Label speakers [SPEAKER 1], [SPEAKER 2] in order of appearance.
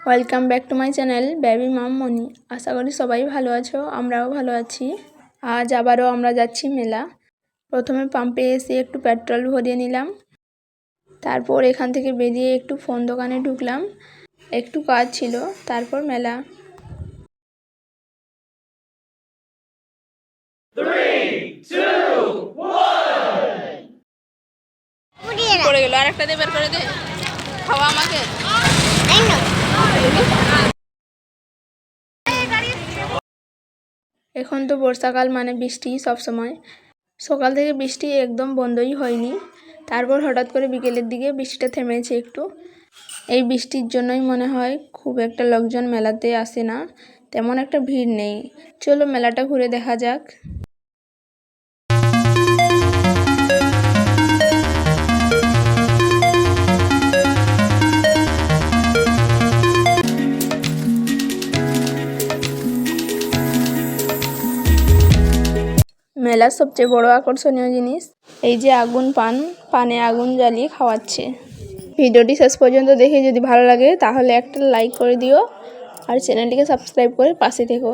[SPEAKER 1] Welcome back to my channel baby mom Moni. আশা করি সবাই ভালো আছো আমরাও ভালো আছি। আজ আবারও আমরা যাচ্ছি মেলা। প্রথমে পাম্পে এসে একটু পেট্রোল ভরিয়ে নিলাম। তারপর এখান থেকে বেরিয়ে একটু ফোন দোকানে ঢুকলাম। একটু কাজ ছিল তারপর মেলা। পড়ে গেল। আর একটা দিয়ে বের করে দে। খাওয়া আমাকে। এখন তো বর্ষাকাল মানে বৃষ্টি সবসময় সকাল থেকে বৃষ্টি একদম বন্ধই হয়নি। তারপর হঠাৎ করে বিকেলের দিকে বৃষ্টিটা থেমেছে একটু। এই বৃষ্টির জন্যই মনে হয় খুব একটা লোকজন মেলাতে আসে না। তেমন একটা ভিড় নেই। চলো মেলাটা ঘুরে দেখা যাক। মেলার সবচেয়ে বড় আকর্ষণীয় জিনিস, এই যে আগুন পান, পানে আগুন জ্বালিয়ে খাওয়াচ্ছে। ভিডিওটি শেষ পর্যন্ত দেখে যদি ভালো লাগে, তাহলে একটা লাইক করে দিও আর চ্যানেলটিকে সাবস্ক্রাইব করে পাশে থেকো।